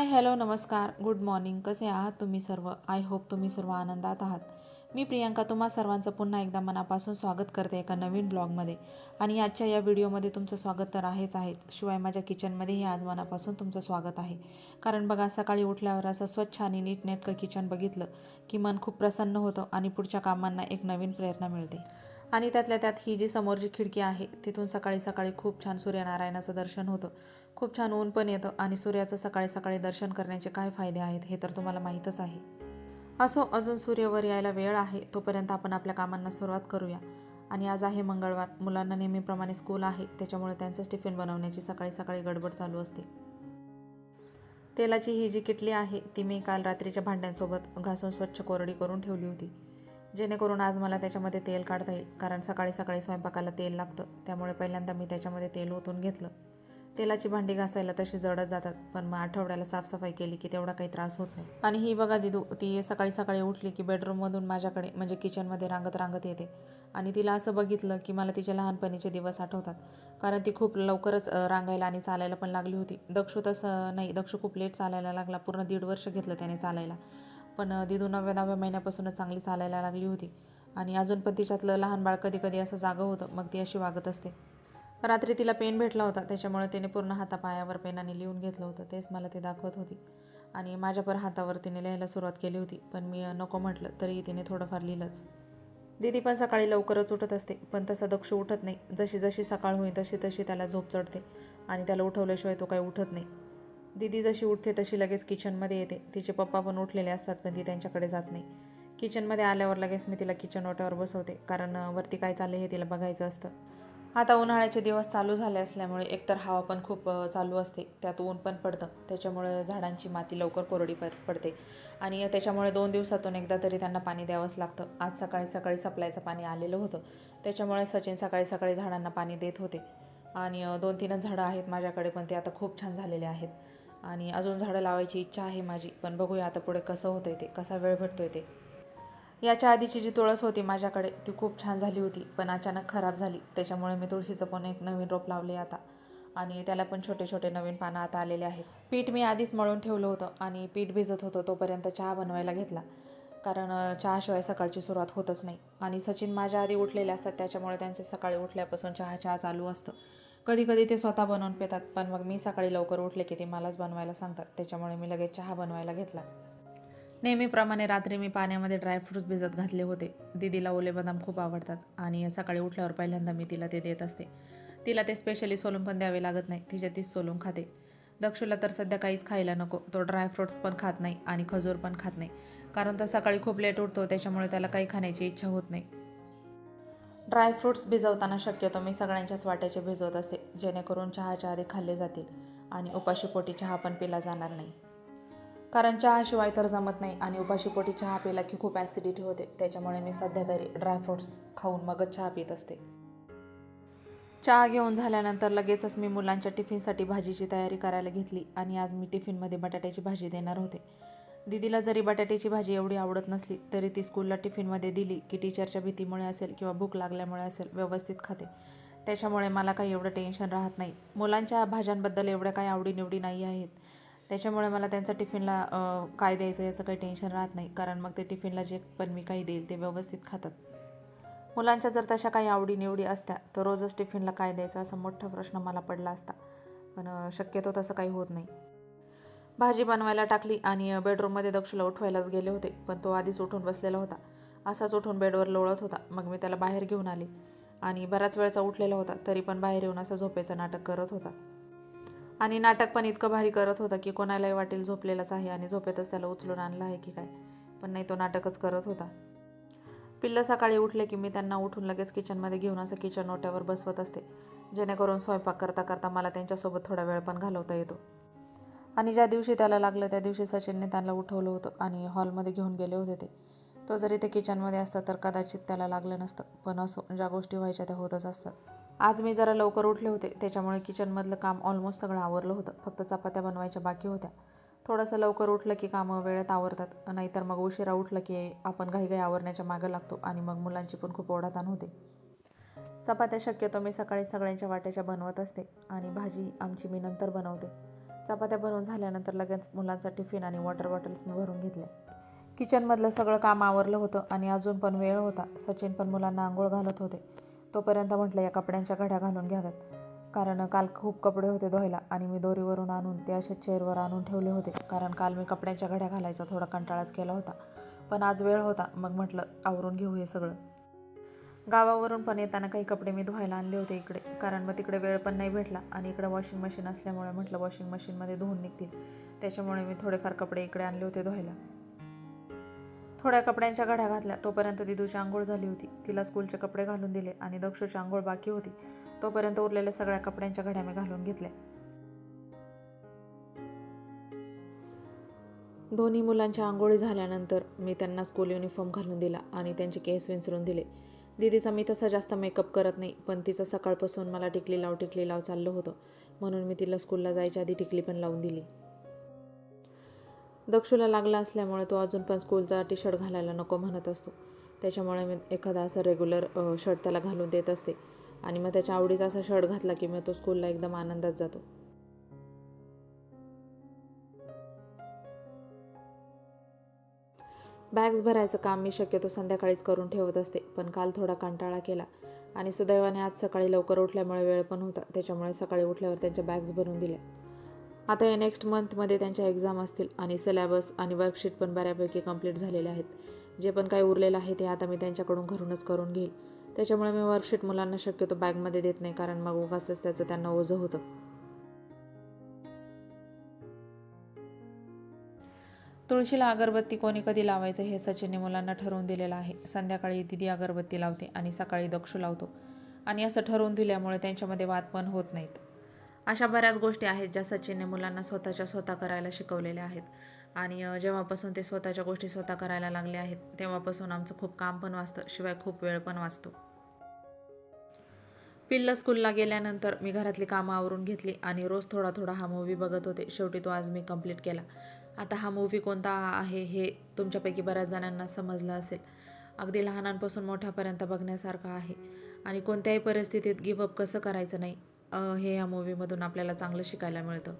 हाय hello नमस्कार. Good morning. कसे आहात तुम्ही सर्व? आय होप तुम्ही सर्व आनंदात आहात. मी प्रियांका तुम्हा सर्वांचं पुन्हा एकदा मनापासून स्वागत करते एका नवीन ब्लॉगमध्ये. आणि आजच्या या व्हिडिओमध्ये तुमचं स्वागत तर आहेच आहे शिवाय माझ्या किचनमध्येही आज मनापासून तुमचं स्वागत आहे. कारण बघा सकाळी उठल्यावर असं स्वच्छ आणि नीटनेटकं किचन बघितलं की मन खूप प्रसन्न होतं आणि पुढच्या कामांना एक नवीन प्रेरणा मिळते. आणि त्यातल्या त्यात ही जी समोरची खिडकी आहे तिथून सकाळी सकाळी खूप छान सूर्यनारायणाचं दर्शन होतं. खूप छान ऊन पण येतं आणि सूर्याचं सकाळी सकाळी दर्शन करण्याचे काय फायदे आहेत हे तर तुम्हाला माहीतच आहे. असो अजून सूर्यवर यायला वेळ आहे तोपर्यंत आपण आपल्या कामांना सुरुवात करूया. आणि आज आहे मंगळवार मुलांना नेहमीप्रमाणे स्कूल आहे त्याच्यामुळे त्यांचंच टिफिन बनवण्याची सकाळी सकाळी गडबड चालू असते. तेलाची ही जी किटली आहे ती मी काल रात्रीच्या भांड्यांसोबत घासून स्वच्छ कोरडी करून ठेवली होती. जेणेकरून आज मला त्याच्यामध्ये तेल काढता येईल. कारण सकाळी सकाळी स्वयंपाकाला तेल लागतं. त्यामुळे पहिल्यांदा मी त्याच्यामध्ये तेल ओतून घेतलं. तेलाची भांडी घासायला तशी जडत जातात. पण मग आठवड्याला साफसफाई केली की तेवढा काही त्रास होत नाही. आणि ही बघा दिदू ती सकाळी सकाळी उठली की बेडरूममधून माझ्याकडे म्हणजे किचनमध्ये रांगत रांगत येते. आणि तिला असं बघितलं की मला तिचे लहानपणीचे दिवस आठवतात. कारण ती खूप लवकरच रांगायला आणि चालायला पण लागली होती. दक्षू तसं नाही. दक्षू खूप लेट चालायला लागला. पूर्ण दीड वर्ष घेतलं त्याने चालायला. पण दिदू नवव्या नव्या महिन्यापासूनच चांगली चालायला लागली होती. आणि अजून पण तिच्यातलं लहान बाळ कधी कधी असं जागं होतं मग ती अशी वागत असते. रात्री तिला पेन भेटला होता त्याच्यामुळे तिने पूर्ण हातापायावर पेनाने लिहून घेतलं होतं तेच मला ते दाखवत होती. आणि माझ्या पर हातावर तिने लिहायला सुरुवात केली होती पण मी नको म्हटलं तरी तिने थोडंफार लिहिलंच. दीदी पण सकाळी लवकरच उठत असते पण तसा दक्ष उठत नाही. जशी जशी सकाळ होईल तशी तशी त्याला झोप चढते. आणि त्याला उठवल्याशिवाय तो काही उठत नाही. दीदी जशी उठते तशी लगेच किचनमध्ये येते. तिचे पप्पा पण उठलेले असतात पण ती त्यांच्याकडे जात नाही. किचनमध्ये आल्यावर लगेच मी तिला किचन ओट्यावर बसवते कारण वरती काय चाललं हे तिला बघायचं असतं. आता उन्हाळ्याचे दिवस चालू झाले असल्यामुळे एकतर हवा पण खूप चालू असते. त्यात ऊन पण पडतं. त्याच्यामुळे झाडांची माती लवकर कोरडी प पडते. आणि त्याच्यामुळे दोन दिवसातून एकदा तरी त्यांना पाणी द्यावंच लागतं. आज सकाळी सकाळी सप्लायचं पाणी आलेलं होतं. त्याच्यामुळे सचिन सकाळी सकाळी झाडांना पाणी देत होते. आणि दोन तीनच झाडं आहेत माझ्याकडे पण ते आता खूप छान झालेले आहेत. आणि अजून झाडं लावायची इच्छा आहे माझी. पण बघूया आता पुढे कसं होतंय ते कसा वेळ भेटतोय ते. याच्या आधीची जी तुळस होती माझ्याकडे ती खूप छान झाली होती पण अचानक खराब झाली. त्याच्यामुळे मी तुळशीचं पण एक नवीन रोप लावले आता. आणि त्याला पण छोटे छोटे नवीन पानं आता आलेले आहेत. पीठ मी आधीच मळून ठेवलं होतं आणि पीठ भिजत होतं तोपर्यंत चहा बनवायला घेतला. कारण चहाशिवाय सकाळची सुरुवात होतच नाही. आणि सचिन माझ्या आधी उठलेले असतात त्याच्यामुळे त्यांचे सकाळी उठल्यापासून चहा चहा चालू असतं. कधी कधी ते स्वतः बनवून पितात पण मग मी सकाळी लवकर उठले की ते मलाच बनवायला सांगतात. त्याच्यामुळे मी लगेच चहा बनवायला घेतला. नेहमीप्रमाणे रात्री मी पाण्यामध्ये ड्रायफ्रूट्स भिजत घातले होते. दीदीला ओले बदाम खूप आवडतात आणि सकाळी उठल्यावर पहिल्यांदा मी तिला ते देत असते. तिला ते स्पेशली सोलून पण द्यावे लागत नाही. तिच्या तीच सोलून खाते. दक्षूला तर सध्या काहीच खायला नको. तो ड्रायफ्रूट्स पण खात नाही आणि खजूर पण खात नाही. कारण तो सकाळी खूप लेट उठतो. त्याच्यामुळे त्याला काही खाण्याची इच्छा होत नाही. ड्रायफ्रूट्स भिजवताना शक्यतो मी सगळ्यांच्याच वाट्याचे भिजवत असते जेणेकरून चहाच्या आधी खाल्ले जातील आणि उपाशीपोटी चहा पण पिला जाणार नाही. कारण चहाशिवाय तर जमत नाही आणि उपाशीपोटी चहा पिला की खूप ॲसिडिटी होते त्याच्यामुळे मी सध्या तरी ड्रायफ्रूट्स खाऊन मगच चहा पित असते. चहा घेऊन झाल्यानंतर लगेचच मी मुलांच्या टिफिनसाठी भाजीची तयारी करायला घेतली आणि आज मी टिफिनमध्ये बटाट्याची भाजी देणार होते. दीदीला जरी बटाट्याची भाजी एवढी आवडत नसली तरी ती स्कूलला टिफिनमध्ये दिली की टीचरच्या भीतीमुळे असेल किंवा भूक लागल्यामुळे असेल व्यवस्थित खाते. त्याच्यामुळे मला काही एवढं टेन्शन राहत नाही. मुलांच्या भाज्यांबद्दल एवढ्या काही आवडीनिवडी नाही आहेत. त्याच्यामुळे मला त्यांचा टिफिनला काय द्यायचं याचं काही टेन्शन राहत नाही. कारण मग ते टिफिनला जे पण मी काही देईल ते व्यवस्थित खातात. मुलांच्या जर तशा काही आवडीनिवडी असत्या तर रोजच टिफिनला काय द्यायचं असा मोठा प्रश्न मला पडला असता. पण शक्यतो तसं काही होत नाही. भाजी बनवायला टाकली आणि बेडरूममध्ये दक्षला उठवायलाच गेले होते पण तो आधीच उठून बसलेला होता. असाच उठून बेडवर लोळत होता. मग मी त्याला बाहेर घेऊन आले आणि बराच वेळचा उठलेला होता तरी पण बाहेर येऊन असं झोपेचं नाटक करत होता. आणि नाटक पण इतकं भारी करत होता की कोणालाही वाटेल झोपलेलाच आहे आणि झोपेतच त्याला उचलून आणलं आहे की काय पण नाही तो नाटकच करत होता. पिल्लं सकाळी उठले की मी त्यांना उठून लगेच किचनमध्ये घेऊन असं किचन ओट्यावर बसवत असते जेणेकरून स्वयंपाक करता करता मला त्यांच्यासोबत थोडा वेळ पण घालवता येतो. आणि ज्या दिवशी त्याला लागलं त्या दिवशी सचिनने त्यांना उठवलं होतं आणि हॉलमध्ये घेऊन गेले होते ते. तो जरी ते किचनमध्ये असता तर कदाचित त्याला लागलं नसतं पण असो ज्या गोष्टी व्हायच्या त्या होतच असतात. आज मी जरा लवकर उठले होते त्याच्यामुळे किचनमधलं काम ऑलमोस्ट सगळं आवरलं होतं. फक्त चपात्या बनवायच्या बाकी होत्या. थोडंसं लवकर उठलं की कामं वेळेत आवरतात नाहीतर मग उशिरा उठलं की आपण घाईघाई आवरण्याच्या मागं लागतो आणि मग मुलांची पण खूप ओढाताण होते. चपात्या शक्यतो मी सकाळी सगळ्यांच्या वाट्याच्या बनवत असते आणि भाजी आमची मी नंतर बनवते. चपात्या बनवून झाल्यानंतर लगेच मुलांचा टिफिन आणि वॉटर बॉटल्स मी भरून घेतले किचनमधलं सगळं काम आवरलं होतं आणि अजून पण वेळ होता. सचिन पण मुलांना आंघोळ घालत होते. तोपर्यंत म्हटलं या कपड्यांच्या घड्या घालून घ्याव्यात. कारण काल खूप कपडे होते धुवायला आणि मी दोरीवरून आणून ते असे चेअरवर आणून ठेवले होते. कारण काल मी कपड्यांच्या घड्या घालायचा थोडा कंटाळाच केला होता. पण आज वेळ होता. मग म्हटलं आवरून घेऊ हे सगळं. गावावरून पण येताना काही कपडे मी धुवायला आणले होते इकडे. कारण मग तिकडे वेळ पण नाही भेटला आणि इकडे वॉशिंग मशीन असल्यामुळे म्हटलं वॉशिंग मशीनमध्ये धुवून निघतील. त्याच्यामुळे मी थोडेफार कपडे इकडे आणले होते धुवायला. थोड्या कपड्यांच्या घड्या घातल्या. तोपर्यंत दिदूची आंघोळ झाली होती. तिला स्कूलचे कपडे घालून दिले आणि दक्षूची आंघोळ बाकी होती. तोपर्यंत उरलेल्या सगळ्या कपड्यांच्या घड्या मी घालून घेतल्या. दोन्ही मुलांच्या आंघोळी झाल्यानंतर मी त्यांना स्कूल युनिफॉर्म घालून दिला आणि त्यांचे केस विंचरून दिले. दीदीचा मी तसा जास्त मेकअप करत नाही पण तिचं सकाळपासून मला टिकली लाव टिकली लाव चाललं होतं. म्हणून मी तिला स्कूलला जायच्या आधी टिकली पण लावून दिली. दक्षूला लागला असल्यामुळे तो अजून पण स्कूलचा टी शर्ट घालायला नको म्हणत असतो. त्याच्यामुळे मी एखादा असं रेग्युलर शर्ट त्याला घालून देत असते. आणि मग त्याच्या आवडीचा असा शर्ट घातला की मग तो स्कूलला एकदम आनंदात जातो. बॅग्स भरायचं काम मी शक्यतो संध्याकाळीच करून ठेवत असते पण काल थोडा कंटाळा केला. आणि सुदैवाने आज सकाळी लवकर उठल्यामुळे वेळ पण होता त्याच्यामुळे सकाळी उठल्यावर त्यांच्या बॅग्स भरून दिल्या. आता या नेक्स्ट मंथमध्ये त्यांच्या एक्झाम असतील आणि सिलेबस आणि वर्कशीट पण बऱ्यापैकी कंप्लीट झालेले आहेत. जे पण काही उरलेलं आहे ते आता मी त्यांच्याकडून घरूनच करून घेईल. त्याच्यामुळे मी वर्कशीट मुलांना शक्यतो बॅगमध्ये देत नाही कारण मग उगाच त्याचं त्यांना ओझं होतं. तुळशीला अगरबत्ती कोणी कधी लावायचं हे सचिनने मुलांना ठरवून दिलेलं आहे. संध्याकाळी दिदी अगरबत्ती लावते आणि सकाळी दक्षू लावतो. आणि असं ठरवून दिल्यामुळे त्यांच्यामध्ये वाद पण होत नाहीत. अशा बऱ्याच गोष्टी आहेत ज्या सचिनने मुलांना स्वतःच्या स्वतः करायला शिकवलेल्या आहेत. आणि जेव्हापासून ते स्वतःच्या गोष्टी स्वतः करायला लागले आहेत तेव्हापासून आमचं खूप काम पण वाचतं शिवाय खूप वेळ पण वाचतो. पिल्लं स्कूलला गेल्यानंतर मी घरातली कामं आवरून घेतली आणि रोज थोडा थोडा हा मूवी बघत होते. शेवटी तो आज मी कंप्लीट केला. आता हा मूव्ही कोणता आहे हे तुमच्यापैकी बऱ्याच जणांना समजलं असेल. अगदी लहानांपासून मोठ्यापर्यंत बघण्यासारखा आहे. आणि कोणत्याही परिस्थितीत गिवअप कसं करायचं नाही हे या मूवीमधून आपल्याला चांगलं शिकायला मिळतं.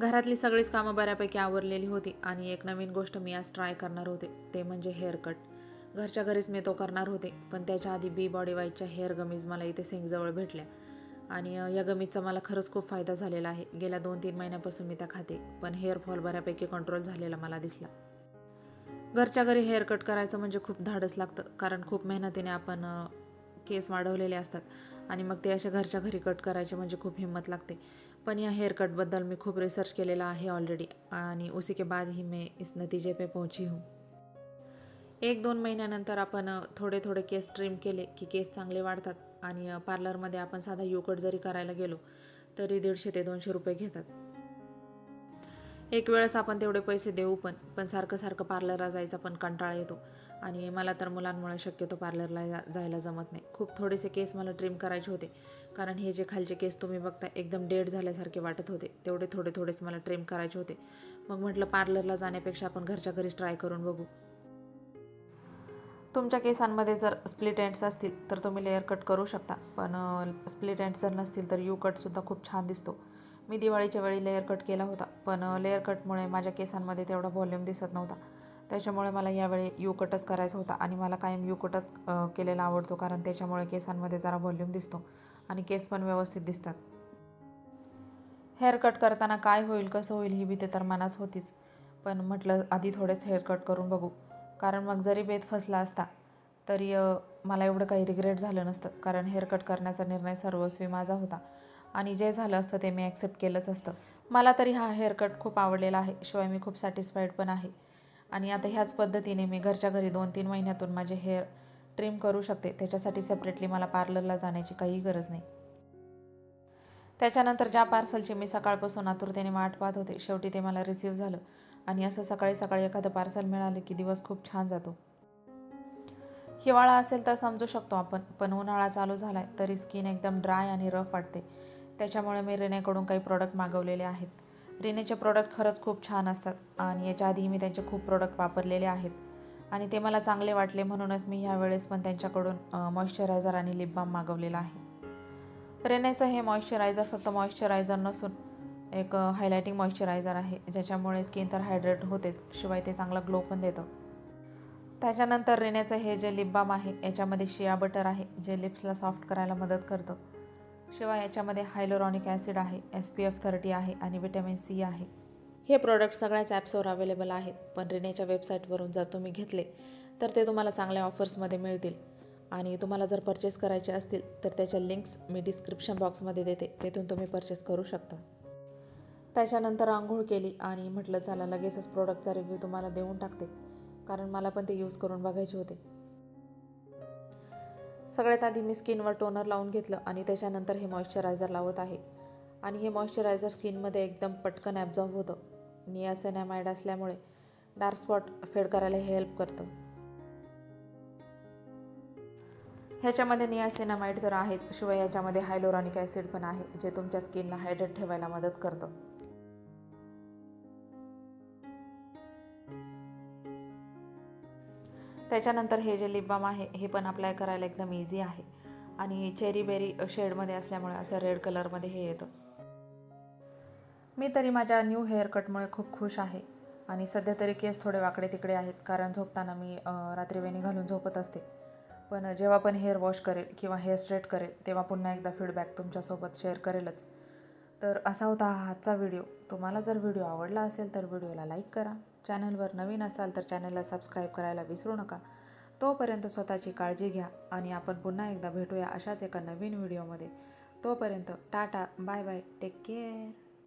घरातली सगळीच कामं बऱ्यापैकी आवरलेली होती आणि एक नवीन गोष्ट मी आज ट्राय करणार होते ते म्हणजे हेअर कट. घरच्या घरीच मी तो करणार होते पण त्याच्या आधी बी बॉडी वाईटच्या हेअर गमीज मला इथे सिंगजवळ भेटल्या. आणि या गमीजचा मला खरंच खूप फायदा झालेला आहे. गेल्या दोन तीन महिन्यापासून मी त्या खाते पण हेअर फॉल बऱ्यापैकी कंट्रोल झालेला मला दिसला. घरच्या घरी हेअर कट करायचं म्हणजे खूप धाडस लागतं कारण खूप मेहनतीने आपण केस वाढवलेले असतात. आणि मग ते अशा घरच्या घरी कट करायचे म्हणजे खूप हिंमत लागते. पण या हेअरकटबद्दल मी खूप रिसर्च केलेला आहे ऑलरेडी आणि उसी के बाद ही मैं इस नतीजे पे पोहोची हूँ. एक दोन महिन्यानंतर आपण थोडे थोडे केस ट्रिम केले की केस चांगले वाढतात आणि पार्लरमध्ये आपण साधा यूकट जरी करायला गेलो तरी दीडशे ते दोनशे रुपये घेतात. एक वेळेस आपण तेवढे पैसे देऊ पण पण सारखं सारखं पार्लरला जायचा पण कंटाळा येतो. आणि मला तर मुलांमुळे शक्यतो पार्लरला जा जायला जमत नाही. खूप थोडेसे केस मला ट्रिम करायचे होते. कारण हे जे खालचे केस तुम्ही बघता एकदम डेड झाल्यासारखे वाटत होते. तेवढे थोडे थोडेच मला ट्रिम करायचे होते. मग म्हटलं पार्लरला जाण्यापेक्षा आपण घरच्या घरीच ट्राय करून बघू. तुमच्या केसांमध्ये जर स्प्लिट एंड्स असतील तर तुम्ही लेअर कट करू शकता. पण स्प्लिट एंड्स जर नसतील तर यू कटसुद्धा खूप छान दिसतो. मी दिवाळीच्या वेळी लेअर कट केला होता पण लेअर कटमुळे माझ्या केसांमध्ये तेवढा व्हॉल्यूम दिसत नव्हता. त्याच्यामुळे मला यावेळी यू कटच करायचा होता आणि मला कायम यू कटच केलेला आवडतो कारण त्याच्यामुळे केसांमध्ये जरा व्हॉल्यूम दिसतो आणि केस पण व्यवस्थित दिसतात. हेअर कट करताना काय होईल कसं होईल ही भीती तर मनाच होतीच पण म्हटलं आधी थोडेच हेअर कट करून बघू. कारण मग जरी बेत फसला असता तरी मला एवढं काही रिग्रेट झालं नसतं. कारण हेअर कट करण्याचा निर्णय सर्वस्वी माझा होता. आणि जे झालं असतं ते मी ॲक्सेप्ट केलंच असतं. मला तरी हा हेअरकट खूप आवडलेला आहे शिवाय मी खूप सॅटिस्फाईड पण आहे. आणि आता ह्याच पद्धतीने मी घरच्या घरी दोन तीन महिन्यातून माझे हेअर ट्रिम करू शकते त्याच्यासाठी सेपरेटली मला पार्लरला जाण्याची काही गरज नाही. त्याच्यानंतर ज्या पार्सलची मी सकाळपासून आतुरतेने वाट पाहत होते शेवटी ते मला रिसीव्ह झालं. आणि असं सकाळी सकाळी एखादं पार्सल मिळालं की दिवस खूप छान जातो. हिवाळा असेल तर समजू शकतो आपण पण उन्हाळा चालू झाला आहे तरी स्किन एकदम ड्राय आणि रफ वाटते. त्याच्यामुळे मी रेनेकडून काही प्रॉडक्ट मागवलेले आहेत. रिनेचे प्रॉडक्ट खरंच खूप छान असतात आणि याच्या आधी मी त्यांचे खूप प्रोडक्ट वापरलेले आहेत. आणि ते मला चांगले वाटले म्हणूनच मी ह्यावेळेस पण त्यांच्याकडून मॉइश्चरायझर आणि लिप बाम मागवलेला आहे. रेनेचं हे मॉइश्चरायझर फक्त मॉइश्चरायझर नसून एक हायलायटिंग मॉइश्चरायझर आहे. ज्याच्यामुळे स्किन तर हायड्रेट होतेच शिवाय ते चांगला ग्लो पण देतं. त्याच्यानंतर रेनेचं हे जे लिप बाम आहे याच्यामध्ये शिया बटर आहे जे लिप्सला सॉफ्ट करायला मदत करतं. शिवाय याच्यामध्ये हायलोरॉनिक ॲसिड आहे एस पी एफ थर्टी आहे आणि विटॅमिन सी आहे. हे प्रोडक्ट सगळ्याच ॲप्सवर अवेलेबल आहेत. पण रिनेच्या वेबसाईटवरून जर तुम्ही घेतले तर ते तुम्हाला चांगल्या ऑफर्समध्ये मिळतील. आणि तुम्हाला जर परचेस करायचे असतील तर त्याच्या लिंक्स मी डिस्क्रिप्शन बॉक्समध्ये देते. तेथून तुम्ही परचेस करू शकता. त्याच्यानंतर आंघोळ केली आणि म्हटलं चला लगेचच प्रोडक्टचा रिव्ह्यू तुम्हाला देऊन टाकते. कारण मला पण ते यूज करून बघायचे होते. सगळ्यात आधी मी स्किनवर टोनर लावून घेतलं आणि त्याच्यानंतर हे मॉइश्चरायझर लावत आहे. आणि हे मॉइश्चरायझर स्किनमध्ये एकदम पटकन ॲब्झॉर्ब होतं. नियासेनॅमाइड असल्यामुळे डार्क स्पॉट फेड करायला हे हेल्प करतं. ह्याच्यामध्ये नियासेनामाइड तर आहेच शिवाय ह्याच्यामध्ये हायलोरॉनिक ॲसिड पण आहे जे तुमच्या स्किनला हायड्रेट ठेवायला मदत करतं. त्याच्यानंतर हे जे लिप बाम आहे हे पण अप्लाय करायला एकदम इझी आहे. आणि चेरी बेरी शेडमध्ये असल्यामुळे असं रेड कलरमध्ये हे येतं. मी तरी माझ्या न्यू हेअर कटमुळे खूप खुश आहे. आणि सध्या तरी केस थोडे वाकडे तिकडे आहेत कारण झोपताना मी रात्री वेणी घालून झोपत असते. पण जेव्हा पण हेअर वॉश करेल किंवा हेअर स्ट्रेट करेल तेव्हा पुन्हा एकदा फीडबॅक तुमच्यासोबत शेअर करेलच. तर असा होता हा आजचा व्हिडिओ तुम्हाला जर व्हिडिओ आवडला असेल तर व्हिडिओला लाईक करा. चॅनलवर नवीन असाल तर चॅनलला सबस्क्राईब करायला विसरू नका. तोपर्यंत स्वतःची काळजी घ्या आणि आपण पुन्हा एकदा भेटूया अशाच एका नवीन व्हिडिओमध्ये. तोपर्यंत tata bye bye take care.